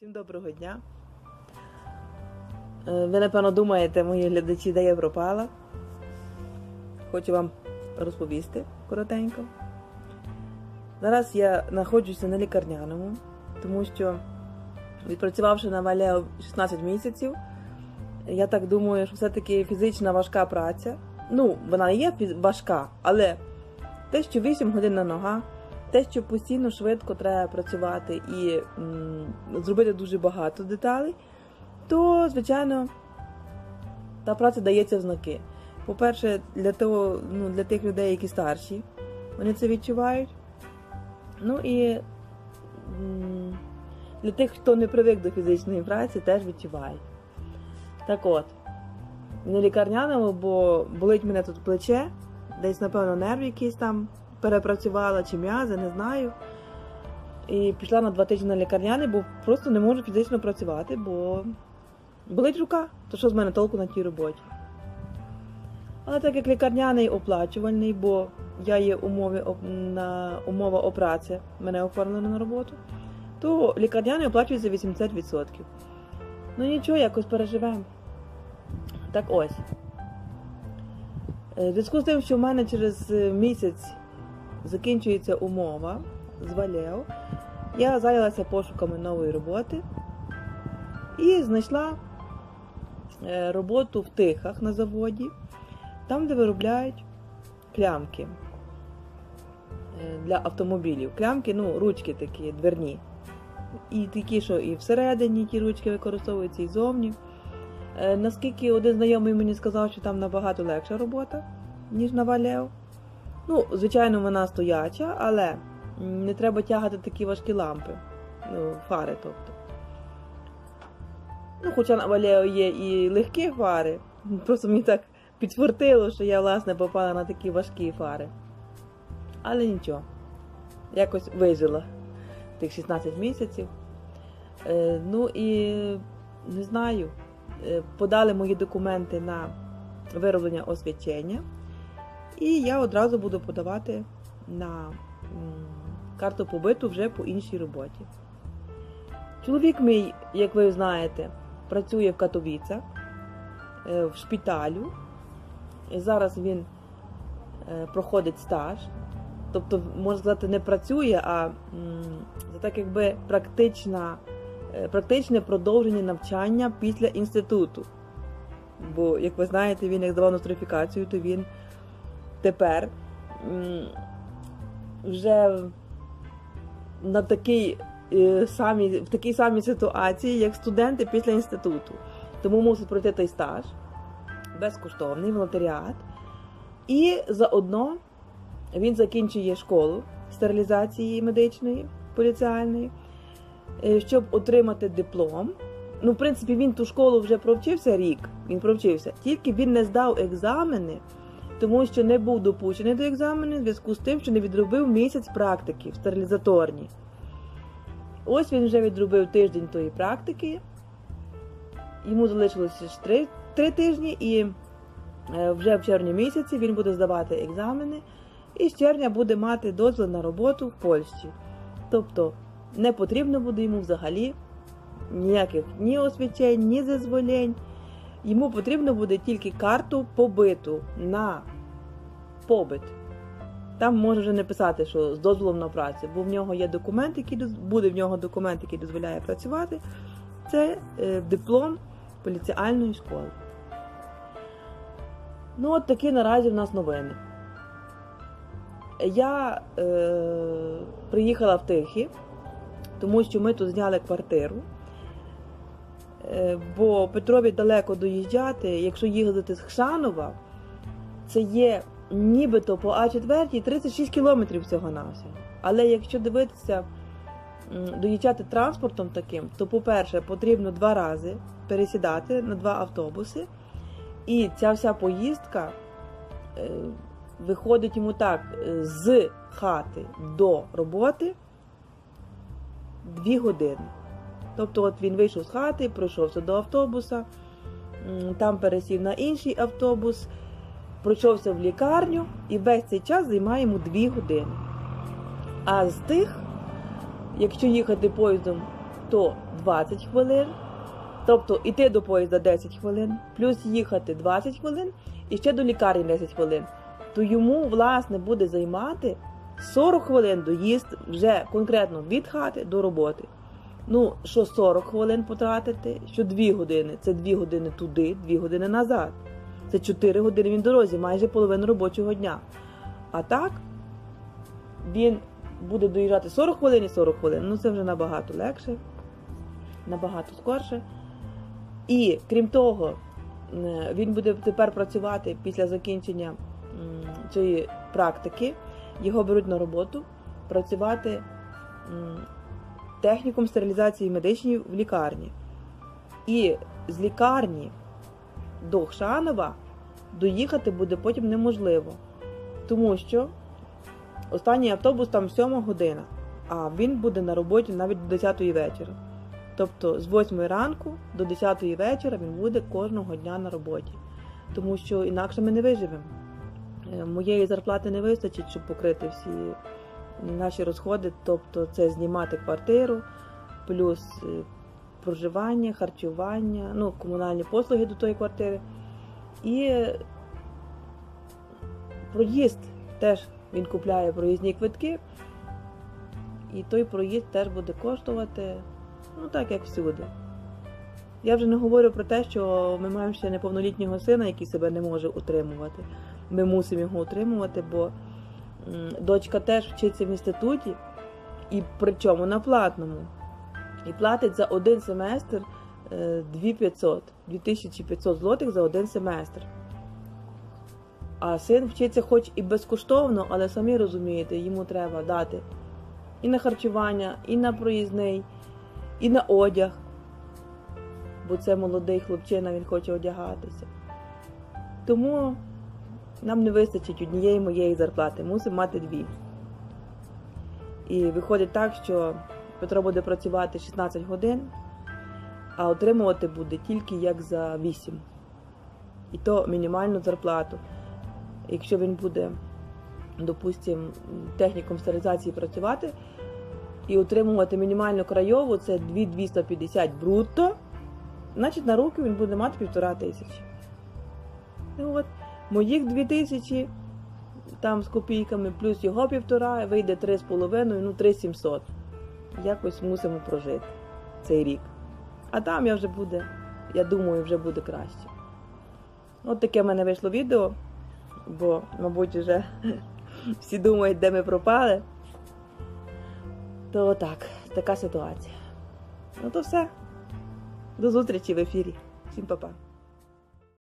Всім доброго дня. Е, Ви, напевно, думаєте, мої глядачі, де я пропала. Хочу вам розповісти коротенько. Зараз я знаходжуся на лікарняному, тому що, відпрацювавши на Валео 16 місяців, я так думаю, що все-таки фізична важка праця. Ну, вона є важка, але те, що 8 годин на ногах, те, що постійно швидко треба працювати і м, зробити дуже багато деталей, то, звичайно, та праця дається в знаки. По-перше, для того, ну, для тих людей, які старші, вони це відчувають. Ну і м, для тих, хто не привик до фізичної праці, теж відчувають. Так от, на лікарняному, бо болить мене тут плече, десь, напевно, нерв якийсь там перепрацювала чи м'язи, не знаю. І пішла на два тижні на лікарняний, бо просто не можу фізично працювати, бо болить рука, то що з мене толку на тій роботі. Але так як лікарняний оплачувальний, бо я є умови, на умова о праці, мене оформлено на роботу, то лікарняний оплачується 80%. Ну нічого, якось переживемо. Так ось. Е, В зв'язку з тим, що в мене через е, місяць закінчується умова з Валео, я зайнялася пошуками нової роботи і знайшла е, роботу в Тихах на заводі, там, де виробляють клямки е, для автомобілів. Клямки, ну, ручки такі дверні. І такі, що і всередині ті ручки використовуються, і зовні. Е, Наскільки один знайомий мені сказав, що там набагато легша робота, ніж на Валео. Ну, звичайно, вона стояча, але не треба тягати такі важкі лампи, ну, фари, тобто. Ну, хоча на Валео є і легкі фари, просто мені так підфортило, що я, власне, попала на такі важкі фари. Але нічого, якось вижила тих 16 місяців. Е, ну і не знаю, е, подали мої документи на вироблення освячення. І я одразу буду подавати на карту побиту вже по іншій роботі. Чоловік мій, як ви знаєте, працює в Катовіцях, е, в шпиталю. І зараз він е, проходить стаж. Тобто, можна сказати, не працює, а це так якби практична, е, практичне продовження навчання після інституту. Бо, як ви знаєте, він як здавав нострифікацію, то він тепер вже на такій е, самій, в такій самій ситуації, як студенти після інституту. Тому мусить пройти той стаж, безкоштовний волонтеріат. І заодно він закінчує школу стерилізації медичної, поліціальної, е, щоб отримати диплом. Ну, в принципі, він ту школу вже провчився рік, він провчився, тільки він не здав екзамени тому що не був допущений до екзамену в зв'язку з тим, що не відробив місяць практики в стерилізаторній. Ось він вже відробив тиждень тої практики. Йому залишилося ж три, три тижні, і е, вже в червні місяці він буде здавати екзамени, і з червня буде мати дозвіл на роботу в Польщі. Тобто не потрібно буде йому взагалі ніяких ні освічень, ні зазволень. Йому потрібно буде тільки карту побиту на побит. Там може вже не писати, що з дозволом на працю, бо в нього є документ, який буде в нього документ, який дозволяє працювати. Це е, диплом поліціальної школи. Ну, от такі наразі в нас новини. Я е, приїхала в Тихі, тому що ми тут зняли квартиру. Е, Бо Петрові далеко доїжджати, якщо їздити з Хшанова, це є нібито по А4 36 кілометрів всього навсього. Але якщо дивитися, доїжджати транспортом таким, то, по-перше, потрібно два рази пересідати на два автобуси. І ця вся поїздка е, виходить йому так е, з хати до роботи дві години. Тобто, от він вийшов з хати, пройшовся до автобуса, там пересів на інший автобус, пройшовся в лікарню, і весь цей час займає йому 2 години. А з тих, якщо їхати поїздом то 20 хвилин. Тобто йти до поїзда 10 хвилин, плюс їхати 20 хвилин і ще до лікарні 10 хвилин. То йому, власне, буде займати 40 хвилин доїзд вже конкретно від хати до роботи. Ну, що 40 хвилин потратити, що 2 години це 2 години туди, 2 години назад. Це 4 години він дорозі, майже половину робочого дня. А так він буде доїжджати 40 хвилин і 40 хвилин. Ну це вже набагато легше, набагато скорше. І крім того, він буде тепер працювати після закінчення цієї практики. Його беруть на роботу працювати м, техніком стерилізації медичній в лікарні. І з лікарні до Хшанова доїхати буде потім неможливо, тому що останній автобус там 7 година, а він буде на роботі навіть до 10 вечора. Тобто з 8 ранку до 10 вечора він буде кожного дня на роботі, тому що інакше ми не виживемо. Е, Моєї зарплати не вистачить, щоб покрити всі наші розходи, тобто це знімати квартиру, плюс е, проживання, харчування, ну, комунальні послуги до тої квартири. І проїзд теж він купляє проїзні квитки, і той проїзд теж буде коштувати, ну так як всюди. Я вже не говорю про те, що ми маємо ще неповнолітнього сина, який себе не може утримувати. Ми мусимо його утримувати, бо дочка теж вчиться в інституті, і причому на платному. І платить за один семестр е, 2500, 2500 злотих за один семестр. А син вчиться хоч і безкоштовно, але самі розумієте, йому треба дати і на харчування, і на проїзний, і на одяг. Бо це молодий хлопчина, він хоче одягатися. Тому нам не вистачить однієї моєї зарплати, мусимо мати дві. І виходить так, що Петро буде працювати 16 годин, а отримувати буде тільки як за 8. І то мінімальну зарплату. Якщо він буде, допустимо, техніком стерилізації працювати і отримувати мінімальну крайову, це 2250 брутто, значить на руки він буде мати півтора тисячі. Ну от, моїх 2000 там з копійками, плюс його півтора, вийде 3,5, ну 3700. Якось мусимо прожити цей рік. А там я вже буде, я думаю, вже буде краще. От таке в мене вийшло відео, бо, мабуть, вже всі думають, де ми пропали. То так, така ситуація. Ну то все. До зустрічі в ефірі. Всім па-па.